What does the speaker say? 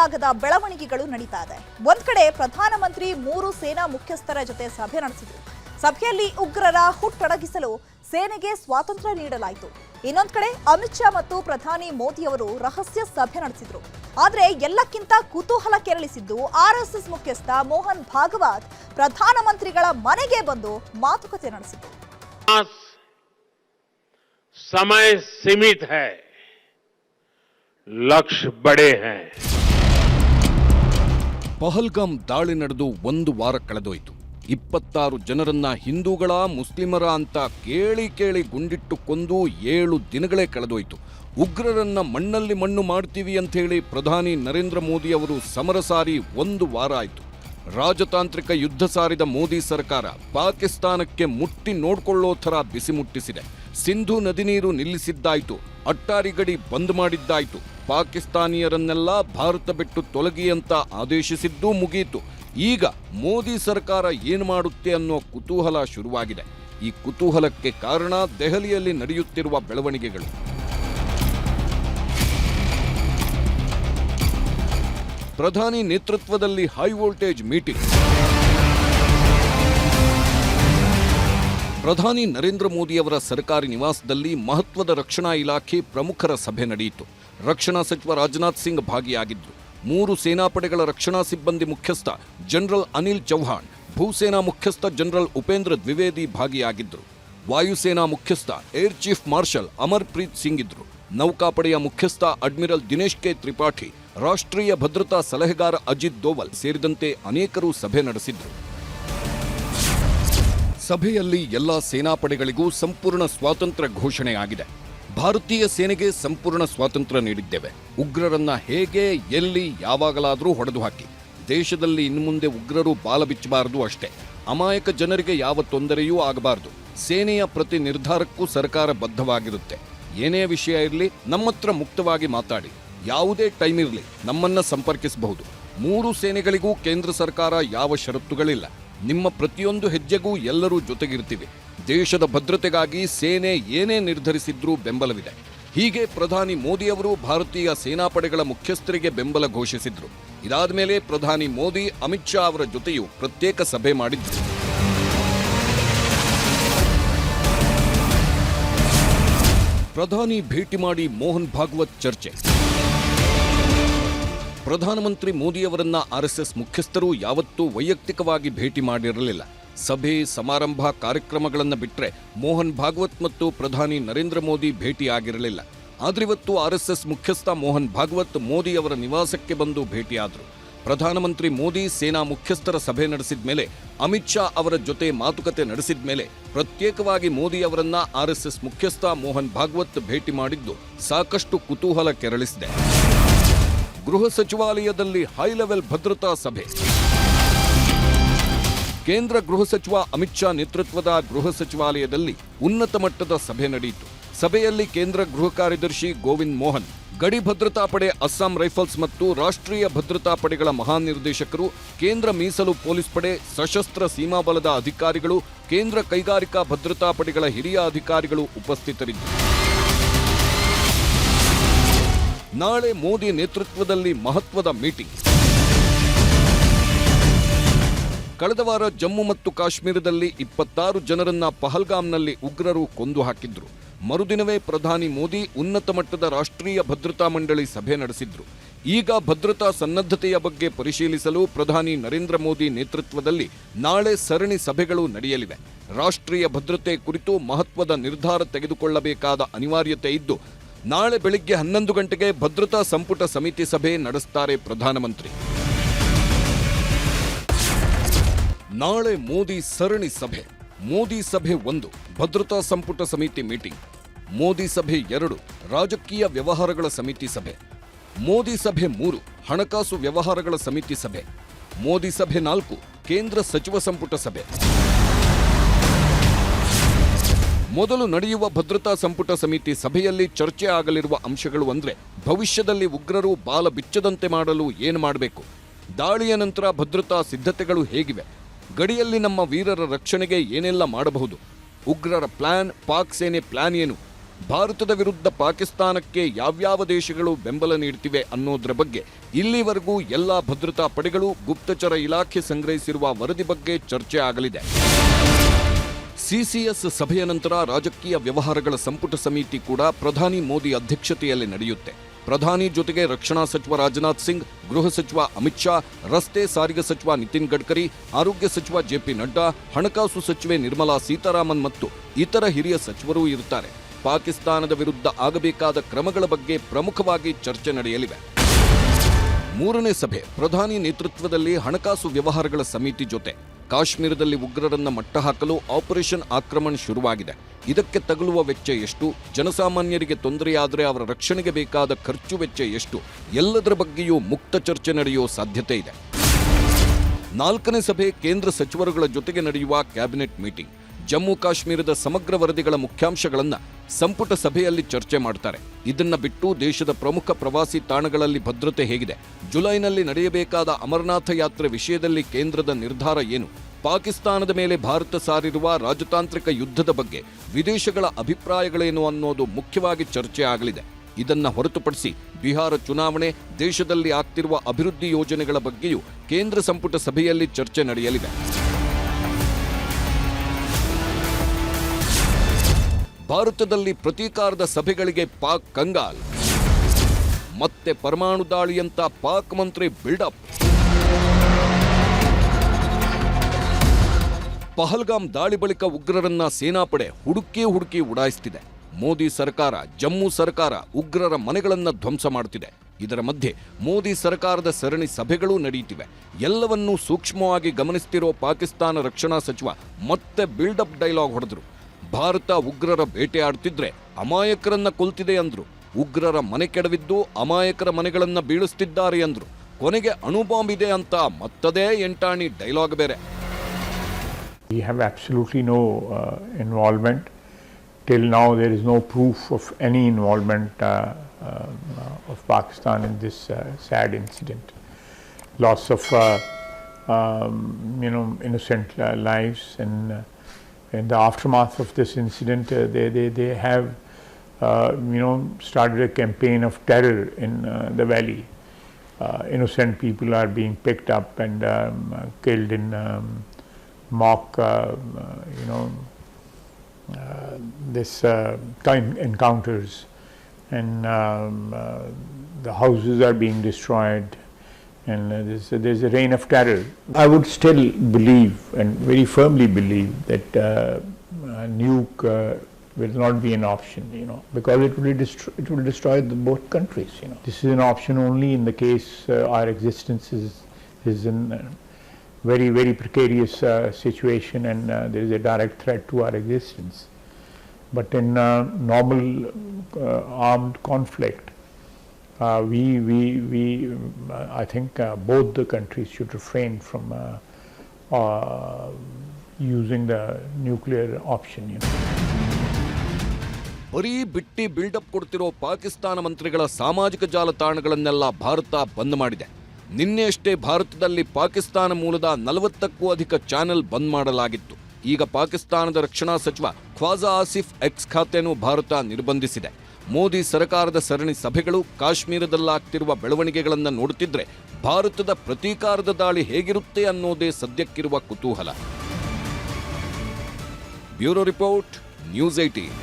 ನಂಬಲಾಗದ ಬೆಳವಣಿಗೆಗಳು ನಡೀತಾ ಇದೆ ಒಂದ್ ಕಡೆ ಪ್ರಧಾನಮಂತ್ರಿ ಮೂರು ಸೇನಾ ಮುಖ್ಯಸ್ಥರ ಜೊತೆ ಸಭೆ ನಡೆಸಿದ್ರು ಸಭೆಯಲ್ಲಿ ಉಗ್ರರ ಹುಟ್ಟಡಗಿಸಲು ಸೇನೆಗೆ ಸ್ವಾತಂತ್ರ್ಯ ನೀಡಲಾಯಿತು ಇನ್ನೊಂದ್ ಕಡೆ ಅಮಿತ್ ಶಾ ಮತ್ತು ಪ್ರಧಾನಿ ಮೋದಿ ಅವರು ರಹಸ್ಯ ಸಭೆ ನಡೆಸಿದ್ರು ಆದ್ರೆ ಎಲ್ಲಕ್ಕಿಂತ ಕುತೂಹಲ ಕೆರಳಿಸಿದ್ದು ಆರ್ಎಸ್ಎಸ್ ಮುಖ್ಯಸ್ಥ ಮೋಹನ್ ಭಾಗವತ್ ಪ್ರಧಾನಮಂತ್ರಿಗಳ ಮನೆಗೆ ಬಂದು ಮಾತುಕತೆ ನಡೆಸಿದ್ರು पास समय सीमित है लक्ष्य बड़े हैं ಪಹಲ್ಗಾಮ್ ದಾಳಿ ನಡೆದು ಒಂದು ವಾರ ಕಳೆದೋಯ್ತು. ಇಪ್ಪತ್ತಾರು ಜನರನ್ನ ಹಿಂದೂಗಳ ಮುಸ್ಲಿಮರ ಅಂತ ಕೇಳಿ ಕೇಳಿ ಗುಂಡಿಟ್ಟು ಕೊಂದು ಏಳು ದಿನಗಳೇ ಕಳೆದೋಯ್ತು. ಉಗ್ರರನ್ನ ಮಣ್ಣಲ್ಲಿ ಮಣ್ಣು ಮಾಡ್ತೀವಿ ಅಂತ ಹೇಳಿ ಪ್ರಧಾನಿ ನರೇಂದ್ರ ಮೋದಿ ಅವರು ಸಮರ ಸಾರಿ ಒಂದು ವಾರ ಆಯಿತು. ರಾಜತಾಂತ್ರಿಕ ಯುದ್ಧ ಸಾರಿದ ಮೋದಿ ಸರ್ಕಾರ ಪಾಕಿಸ್ತಾನಕ್ಕೆ ಮುಟ್ಟಿ ನೋಡ್ಕೊಳ್ಳೋ ಥರ ಬಿಸಿ ಮುಟ್ಟಿಸಿದೆ. ಸಿಂಧು ನದಿ ನೀರು ನಿಲ್ಲಿಸಿದ್ದಾಯ್ತು. ಅಟ್ಟಾರಿ ಗಡಿ ಬಂದ್ ಮಾಡಿದ್ದಾಯ್ತು. ಪಾಕಿಸ್ತಾನಿಯರನ್ನೆಲ್ಲ ಭಾರತ ಬಿಟ್ಟು ತೊಲಗಿ ಅಂತ ಆದೇಶಿಸಿದ್ದೂ ಮುಗಿಯಿತು ಈಗ ಮೋದಿ ಸರ್ಕಾರ ಏನು ಮಾಡುತ್ತೆ ಅನ್ನೋ ಕುತೂಹಲ ಶುರುವಾಗಿದೆ. ಈ ಕುತೂಹಲಕ್ಕೆ ಕಾರಣ ದೆಹಲಿಯಲ್ಲಿ ನಡೆಯುತ್ತಿರುವ ಬೆಳವಣಿಗೆಗಳು. ಪ್ರಧಾನಿ ನೇತೃತ್ವದಲ್ಲಿ ಹೈ ವೋಲ್ಟೇಜ್ ಮೀಟಿಂಗ್ ಪ್ರಧಾನಿ ನರೇಂದ್ರ ಮೋದಿಯವರ ಸರ್ಕಾರಿ ನಿವಾಸದಲ್ಲಿ ಮಹತ್ವದ ರಕ್ಷಣಾ ಇಲಾಖೆ ಪ್ರಮುಖರ ಸಭೆ ನಡೆಯಿತು. ರಕ್ಷಣಾ ಸಚಿವ ರಾಜನಾಥ್ ಸಿಂಗ್ ಭಾಗಿಯಾಗಿದ್ದರು ಮೂರು ಸೇನಾಪಡೆಗಳ ರಕ್ಷಣಾ ಸಿಬ್ಬಂದಿ ಮುಖ್ಯಸ್ಥ ಜನರಲ್ ಅನಿಲ್ ಚೌಹಾಣ್, ಭೂಸೇನಾ ಮುಖ್ಯಸ್ಥ ಜನರಲ್ ಉಪೇಂದ್ರ ದ್ವಿವೇದಿ ಭಾಗಿಯಾಗಿದ್ದರು ವಾಯುಸೇನಾ ಮುಖ್ಯಸ್ಥ air chief marshal Amarpreet Singh ಇದ್ರು. ನೌಕಾಪಡೆಯ ಮುಖ್ಯಸ್ಥ ಅಡ್ಮಿರಲ್ ದಿನೇಶ್ ಕೆ ತ್ರಿಪಾಠಿ, ರಾಷ್ಟ್ರೀಯ ಭದ್ರತಾ ಸಲಹೆಗಾರ ಅಜಿತ್ ದೋವಲ್ ಸೇರಿದಂತೆ ಅನೇಕರು ಸಭೆ ನಡೆಸಿದ್ರು. ಸಭೆಯಲ್ಲಿ ಎಲ್ಲಾ ಸೇನಾಪಡೆಗಳಿಗೂ ಸಂಪೂರ್ಣ ಸ್ವಾತಂತ್ರ್ಯ ಘೋಷಣೆಯಾಗಿದೆ. ಭಾರತೀಯ ಸೇನೆಗೆ ಸಂಪೂರ್ಣ ಸ್ವಾತಂತ್ರ್ಯ ನೀಡಿದ್ದೇವೆ. ಉಗ್ರರನ್ನ ಹೇಗೆ, ಎಲ್ಲಿ, ಯಾವಾಗಲಾದರೂ ಹೊಡೆದು ಹಾಕಿ ದೇಶದಲ್ಲಿ ಇನ್ನು ಮುಂದೆ ಉಗ್ರರು ಬಾಲ ಬಿಚ್ಚಬಾರದು ಅಷ್ಟೇ. ಅಮಾಯಕ ಜನರಿಗೆ ಯಾವ ತೊಂದರೆಯೂ ಆಗಬಾರದು. ಸೇನೆಯ ಪ್ರತಿ ನಿರ್ಧಾರಕ್ಕೂ ಸರ್ಕಾರ ಬದ್ಧವಾಗಿರುತ್ತೆ. ಏನೇ ವಿಷಯ ಇರಲಿ, ನಮ್ಮತ್ರ ಮುಕ್ತವಾಗಿ ಮಾತಾಡಿ. ಯಾವುದೇ ಟೈಮ್ ಇರಲಿ, ನಮ್ಮನ್ನ ಸಂಪರ್ಕಿಸಬಹುದು. ಮೂರು ಸೇನೆಗಳಿಗೂ ಕೇಂದ್ರ ಸರ್ಕಾರ ಯಾವ ಷರತ್ತುಗಳಿಲ್ಲ. ನಿಮ್ಮ ಪ್ರತಿಯೊಂದು ಹೆಜ್ಜೆಗೂ ಎಲ್ಲರೂ ಜೊತೆಗಿರ್ತೀವಿ. ದೇಶದ ಭದ್ರತೆಗಾಗಿ ಸೇನೆ ಏನೇ ನಿರ್ಧರಿಸಿದ್ರೂ ಬೆಂಬಲವಿದೆ. ಹೀಗೆ ಪ್ರಧಾನಿ ಮೋದಿಯವರು ಭಾರತೀಯ ಸೇನಾಪಡೆಗಳ ಮುಖ್ಯಸ್ಥರಿಗೆ ಬೆಂಬಲ ಘೋಷಿಸಿದ್ರು. ಇದಾದ ಮೇಲೆ ಪ್ರಧಾನಿ ಮೋದಿ, ಅಮಿತ್ ಶಾ ಅವರ ಜೊತೆಯೂ ಪ್ರತ್ಯೇಕ ಸಭೆ ಮಾಡಿದ್ರು. ಪ್ರಧಾನಿ ಭೇಟಿ ಮಾಡಿ ಮೋಹನ್ ಭಾಗವತ್ ಚರ್ಚೆ. ಪ್ರಧಾನಮಂತ್ರಿ ಮೋದಿಯವರನ್ನ ಆರ್ಎಸ್ಎಸ್ ಮುಖ್ಯಸ್ಥರು ಯಾವತ್ತೂ ವೈಯಕ್ತಿಕವಾಗಿ ಭೇಟಿ ಮಾಡಿರಲಿಲ್ಲ. ಸಭೆ, ಸಮಾರಂಭ, ಕಾರ್ಯಕ್ರಮಗಳನ್ನು ಬಿಟ್ಟರೆ ಮೋಹನ್ ಭಾಗವತ್ ಮತ್ತು ಪ್ರಧಾನಿ ನರೇಂದ್ರ ಮೋದಿ ಭೇಟಿಯಾಗಿರಲಿಲ್ಲ. ಆದ್ರಿವತ್ತು ಆರ್ಎಸ್ಎಸ್ ಮುಖ್ಯಸ್ಥ ಮೋಹನ್ ಭಾಗವತ್ ಮೋದಿ ಅವರ ನಿವಾಸಕ್ಕೆ ಬಂದು ಭೇಟಿಯಾದರು. ಪ್ರಧಾನಮಂತ್ರಿ ಮೋದಿ ಸೇನಾ ಮುಖ್ಯಸ್ಥರ ಸಭೆ ನಡೆಸಿದ ಮೇಲೆ ಅಮಿತ್ ಶಾ ಅವರ ಜೊತೆ ಮಾತುಕತೆ ನಡೆಸಿದ ಮೇಲೆ ಪ್ರತ್ಯೇಕವಾಗಿ ಮೋದಿ ಅವರನ್ನ ಆರ್ಎಸ್ಎಸ್ ಮುಖ್ಯಸ್ಥ ಮೋಹನ್ ಭಾಗವತ್ ಭೇಟಿ ಮಾಡಿದ್ದು ಸಾಕಷ್ಟು ಕುತೂಹಲ ಕೆರಳಿಸಿದೆ. ಗೃಹ ಸಚಿವಾಲಯದಲ್ಲಿ ಹೈ ಲೆವೆಲ್ ಭದ್ರತಾ ಸಭೆ. ಕೇಂದ್ರ ಗೃಹ ಸಚಿವ ಅಮಿತ್ ಶಾ ನೇತೃತ್ವದ ಗೃಹ ಸಚಿವಾಲಯದಲ್ಲಿ ಉನ್ನತ ಮಟ್ಟದ ಸಭೆ ನಡೆಯಿತು. ಸಭೆಯಲ್ಲಿ ಕೇಂದ್ರ ಗೃಹ ಕಾರ್ಯದರ್ಶಿ ಗೋವಿಂದ್ ಮೋಹನ್, ಗಡಿ ಭದ್ರತಾ ಪಡೆ ಅಸ್ಸಾಂ ರೈಫಲ್ಸ್ ಮತ್ತು ರಾಷ್ಟ್ರೀಯ ಭದ್ರತಾ ಪಡೆಗಳ ಮಹಾನಿರ್ದೇಶಕರು, ಕೇಂದ್ರ ಮೀಸಲು ಪೊಲೀಸ್ ಪಡೆ, ಸಶಸ್ತ್ರ ಸೀಮಾ ಬಲದ ಅಧಿಕಾರಿಗಳು, ಕೇಂದ್ರ ಕೈಗಾರಿಕಾ ಭದ್ರತಾ ಪಡೆಗಳ ಹಿರಿಯ ಅಧಿಕಾರಿಗಳು ಉಪಸ್ಥಿತರಿದ್ದರು. ನಾಳೆ ಮೋದಿ ನೇತೃತ್ವದಲ್ಲಿ ಮಹತ್ವದ ಮೀಟಿಂಗ್. ಕಳೆದ ವಾರ ಜಮ್ಮು ಮತ್ತು ಕಾಶ್ಮೀರದಲ್ಲಿ ಇಪ್ಪತ್ತಾರು ಜನರನ್ನ ಪಹಲ್ಗಾಮ್ನಲ್ಲಿ ಉಗ್ರರು ಕೊಂದು ಹಾಕಿದ್ರು. ಮರುದಿನವೇ ಪ್ರಧಾನಿ ಮೋದಿ ಉನ್ನತ ಮಟ್ಟದ ರಾಷ್ಟ್ರೀಯ ಭದ್ರತಾ ಮಂಡಳಿ ಸಭೆ ನಡೆಸಿದ್ರು. ಈಗ ಭದ್ರತಾ ಸನ್ನದ್ಧತೆಯ ಬಗ್ಗೆ ಪರಿಶೀಲಿಸಲು ಪ್ರಧಾನಿ ನರೇಂದ್ರ ಮೋದಿ ನೇತೃತ್ವದಲ್ಲಿ ನಾಳೆ ಸರಣಿ ಸಭೆಗಳು ನಡೆಯಲಿವೆ. ರಾಷ್ಟ್ರೀಯ ಭದ್ರತೆ ಕುರಿತು ಮಹತ್ವದ ನಿರ್ಧಾರ ತೆಗೆದುಕೊಳ್ಳಬೇಕಾದ ಅನಿವಾರ್ಯತೆ ಇದ್ದು, ನಾಳೆ ಬೆಳಿಗ್ಗೆ ಹನ್ನೊಂದು ಗಂಟೆಗೆ ಭದ್ರತಾ ಸಂಪುಟ ಸಮಿತಿ ಸಭೆ ನಡೆಸುತ್ತಾರೆ ಪ್ರಧಾನಮಂತ್ರಿ. ನಾಳೆ ಮೋದಿ ಸರಣಿ ಸಭೆ. ಮೋದಿ ಸಭೆ ಒಂದು, ಭದ್ರತಾ ಸಂಪುಟ ಸಮಿತಿ ಮೀಟಿಂಗ್. ಮೋದಿ ಸಭೆ ಎರಡು, ರಾಜಕೀಯ ವ್ಯವಹಾರಗಳ ಸಮಿತಿ ಸಭೆ. ಮೋದಿ ಸಭೆ ಮೂರು, ಹಣಕಾಸು ವ್ಯವಹಾರಗಳ ಸಮಿತಿ ಸಭೆ. ಮೋದಿ ಸಭೆ ನಾಲ್ಕು, ಕೇಂದ್ರ ಸಚಿವ ಸಂಪುಟ ಸಭೆ. ಮೊದಲು ನಡೆಯುವ ಭದ್ರತಾ ಸಂಪುಟ ಸಮಿತಿ ಸಭೆಯಲ್ಲಿ ಚರ್ಚೆ ಆಗಲಿರುವ ಅಂಶಗಳು ಅಂದರೆ, ಭವಿಷ್ಯದಲ್ಲಿ ಉಗ್ರರು ಬಾಲ ಬಿಚ್ಚದಂತೆ ಮಾಡಲು ಏನು ಮಾಡಬೇಕು? ದಾಳಿಯ ನಂತರ ಭದ್ರತಾ ಸಿದ್ಧತೆಗಳು ಹೇಗಿವೆ? ಗಡಿಯಲ್ಲಿ ನಮ್ಮ ವೀರರ ರಕ್ಷಣೆಗೆ ಏನೆಲ್ಲ ಮಾಡಬಹುದು? ಉಗ್ರರ ಪ್ಲಾನ್, ಪಾಕ್ ಸೇನೆ ಪ್ಲಾನ್ ಏನು? ಭಾರತದ ವಿರುದ್ಧ ಪಾಕಿಸ್ತಾನಕ್ಕೆ ಯಾವ್ಯಾವ ದೇಶಗಳು ಬೆಂಬಲ ನೀಡ್ತಿವೆ ಅನ್ನೋದ್ರ ಬಗ್ಗೆ ಇಲ್ಲಿವರೆಗೂ ಎಲ್ಲ ಭದ್ರತಾ ಪಡೆಗಳು ಗುಪ್ತಚರ ಇಲಾಖೆ ಸಂಗ್ರಹಿಸಿರುವ ವರದಿ ಬಗ್ಗೆ ಚರ್ಚೆ ಆಗಲಿದೆ. ಸಿಸಿಎಸ್ ಸಭೆಯ ನಂತರ ರಾಜಕೀಯ ವ್ಯವಹಾರಗಳ ಸಂಪುಟ ಸಮಿತಿ ಕೂಡ ಪ್ರಧಾನಿ ಮೋದಿ ಅಧ್ಯಕ್ಷತೆಯಲ್ಲಿ ನಡೆಯುತ್ತೆ. ಪ್ರಧಾನಿ ಜೊತೆಗೆ ರಕ್ಷಣಾ ಸಚಿವ ರಾಜನಾಥ್ ಸಿಂಗ್, ಗೃಹ ಸಚಿವ ಅಮಿತ್ ಶಾ, ರಸ್ತೆ ಸಾರಿಗೆ ಸಚಿವ ನಿತಿನ್ ಗಡ್ಕರಿ, ಆರೋಗ್ಯ ಸಚಿವ ಜೆಪಿ ನಡ್ಡಾ, ಹಣಕಾಸು ಸಚಿವೆ ನಿರ್ಮಲಾ ಸೀತಾರಾಮನ್ ಮತ್ತು ಇತರ ಹಿರಿಯ ಸಚಿವರೂ ಇರುತ್ತಾರೆ. ಪಾಕಿಸ್ತಾನದ ವಿರುದ್ಧ ಆಗಬೇಕಾದ ಕ್ರಮಗಳ ಬಗ್ಗೆ ಪ್ರಮುಖವಾಗಿ ಚರ್ಚೆ ನಡೆಯಲಿವೆ. ಮೂರನೇ ಸಭೆ, ಪ್ರಧಾನಿ ನೇತೃತ್ವದಲ್ಲಿ ಹಣಕಾಸು ವ್ಯವಹಾರಗಳ ಸಮಿತಿ ಜೊತೆ. ಕಾಶ್ಮೀರದಲ್ಲಿ ಉಗ್ರರನ್ನ ಮಟ್ಟಹಾಕಲು ಆಪರೇಷನ್ ಆಕ್ರಮಣ ಶುರುವಾಗಿದೆ. ಇದಕ್ಕೆ ತಗುಲುವ ವೆಚ್ಚ ಎಷ್ಟು? ಜನಸಾಮಾನ್ಯರಿಗೆ ತೊಂದರೆಯಾದರೆ ಅವರ ರಕ್ಷಣೆಗೆ ಬೇಕಾದ ಖರ್ಚು ವೆಚ್ಚ ಎಷ್ಟು? ಎಲ್ಲದರ ಬಗ್ಗೆಯೂ ಮುಕ್ತ ಚರ್ಚೆ ನಡೆಯುವ ಸಾಧ್ಯತೆ ಇದೆ. ನಾಲ್ಕನೇ ಸಭೆ ಕೇಂದ್ರ ಸಚಿವರುಗಳ ಜೊತೆಗೆ ನಡೆಯುವ ಕ್ಯಾಬಿನೆಟ್ ಮೀಟಿಂಗ್. ಜಮ್ಮು ಕಾಶ್ಮೀರದ ಸಮಗ್ರ ವರದಿಗಳ ಮುಖ್ಯಾಂಶಗಳನ್ನು ಸಂಪುಟ ಸಭೆಯಲ್ಲಿ ಚರ್ಚೆ ಮಾಡ್ತಾರೆ. ಇದನ್ನು ಬಿಟ್ಟು ದೇಶದ ಪ್ರಮುಖ ಪ್ರವಾಸಿ ತಾಣಗಳಲ್ಲಿ ಭದ್ರತೆ ಹೇಗಿದೆ? ಜುಲೈನಲ್ಲಿ ನಡೆಯಬೇಕಾದ ಅಮರನಾಥ ಯಾತ್ರೆ ವಿಷಯದಲ್ಲಿ ಕೇಂದ್ರದ ನಿರ್ಧಾರ ಏನು? ಪಾಕಿಸ್ತಾನದ ಮೇಲೆ ಭಾರತ ಸಾರಿರುವ ರಾಜತಾಂತ್ರಿಕ ಯುದ್ಧದ ಬಗ್ಗೆ ವಿದೇಶಗಳ ಅಭಿಪ್ರಾಯಗಳೇನು ಅನ್ನೋದು ಮುಖ್ಯವಾಗಿ ಚರ್ಚೆ ಆಗಲಿದೆ. ಇದನ್ನು ಹೊರತುಪಡಿಸಿ ಬಿಹಾರ ಚುನಾವಣೆ, ದೇಶದಲ್ಲಿ ಆಗ್ತಿರುವ ಅಭಿವೃದ್ಧಿ ಯೋಜನೆಗಳ ಬಗ್ಗೆಯೂ ಕೇಂದ್ರ ಸಂಪುಟ ಸಭೆಯಲ್ಲಿ ಚರ್ಚೆ ನಡೆಯಲಿದೆ. ಭಾರತದಲ್ಲಿ ಪ್ರತೀಕಾರದ ಸಭೆಗಳಿಗೆ ಪಾಕ್ ಕಂಗಾಲ್. ಮತ್ತೆ ಪರಮಾಣು ದಾಳಿಯಂತ ಪಾಕ್ ಮಂತ್ರಿ ಬಿಲ್ಡಪ್. ಪಹಲ್ಗಾಮ್ ದಾಳಿ ಬಳಿಕ ಉಗ್ರರನ್ನ ಸೇನಾಪಡೆ ಹುಡುಕಿ ಹುಡುಕಿ ಉಡಾಯಿಸ್ತಿದೆ. ಮೋದಿ ಸರ್ಕಾರ, ಜಮ್ಮು ಸರ್ಕಾರ ಉಗ್ರರ ಮನೆಗಳನ್ನ ಧ್ವಂಸ ಮಾಡುತ್ತಿದೆ ಇದರ ಮಧ್ಯೆ ಮೋದಿ ಸರ್ಕಾರದ ಸರಣಿ ಸಭೆಗಳೂ ನಡೆಯುತ್ತಿವೆ. ಎಲ್ಲವನ್ನೂ ಸೂಕ್ಷ್ಮವಾಗಿ ಗಮನಿಸ್ತಿರೋ ಪಾಕಿಸ್ತಾನ ರಕ್ಷಣಾ ಸಚಿವ ಮತ್ತೆ ಬಿಲ್ಡಪ್ ಡೈಲಾಗ್ ಹೊಡೆದ್ರು. ಭಾರತ ಉಗ್ರರ ಬೇಟೆಯಾಡ್ತಿದ್ರೆ ಅಮಾಯಕರನ್ನ ಕೊಲ್ತಿದೆ ಅಂದ್ರು. ಉಗ್ರರ ಮನೆ ಕೆಡವಿದ್ದು ಅಮಾಯಕರ ಮನೆಗಳನ್ನು ಬೀಳಿಸ್ತಿದ್ದಾರೆ ಅಂದ್ರು. ಕೊನೆಗೆ ಅಣುಬಾಂಬ್ ಇದೆ ಅಂತ ಮತ್ತದೇ ಎಂಟಾಣಿ ಡೈಲಾಗ್ ಬೇರೆ. We have absolutely no uh, involvement. Till now, there is no proof of any involvement uh, uh, of Pakistan in this uh, sad incident. Loss of, uh, um, you know, innocent uh, lives, and in the aftermath of this incident, they, they, they have, you know, started a campaign of terror in the valley. Innocent people are being picked up and um, killed in um, mock, uh, uh, you know, uh, this kind encounters, and um, the houses are being destroyed, and there's, there's a reign of terror. I would still believe and very firmly believe that uh, nuke uh, will not be an option, you know, because it will destroy, it will destroy the both countries. You know, this is an option only in the case uh, our existence is is in. Uh, very, very precarious uh, situation and uh, there is a direct threat to our existence. But in uh, normal uh, armed conflict, uh, we, we, we, uh, I think uh, both the countries should refrain from uh, uh, using the nuclear option. You know. ಬರೀ ಬಿಟ್ಟಿ build up ಕೊಡ್ತಿರೋ ಪಾಕಿಸ್ತಾನ ಮಂತ್ರಿಗಳ ಸಾಮಾಜಿಕ ಜಾಲತಾಣಗಳನ್ನೆಲ್ಲ ಭಾರತ ಬಂದ್ ಮಾಡಿದೆ ನಿನ್ನೆಯಷ್ಟೇ ಭಾರತದಲ್ಲಿ ಪಾಕಿಸ್ತಾನ ಮೂಲದ ನಲವತ್ತಕ್ಕೂ ಅಧಿಕ ಚಾನೆಲ್ ಬಂದ್ ಮಾಡಲಾಗಿತ್ತು. ಈಗ ಪಾಕಿಸ್ತಾನದ ರಕ್ಷಣಾ ಸಚಿವ ಖ್ವಾಜಾ ಆಸಿಫ್ ಎಕ್ಸ್ ಖಾತೆಯನ್ನು ಭಾರತ ನಿರ್ಬಂಧಿಸಿದೆ. ಮೋದಿ ಸರ್ಕಾರದ ಸರಣಿ ಸಭೆಗಳು ಕಾಶ್ಮೀರದಲ್ಲಾಗ್ತಿರುವ ಬೆಳವಣಿಗೆಗಳನ್ನು ನೋಡುತ್ತಿದ್ರೆ ಭಾರತದ ಪ್ರತೀಕಾರದ ದಾಳಿ ಹೇಗಿರುತ್ತೆ ಅನ್ನೋದೇ ಸದ್ಯಕ್ಕಿರುವ ಕುತೂಹಲ. Bureau report, news eighteen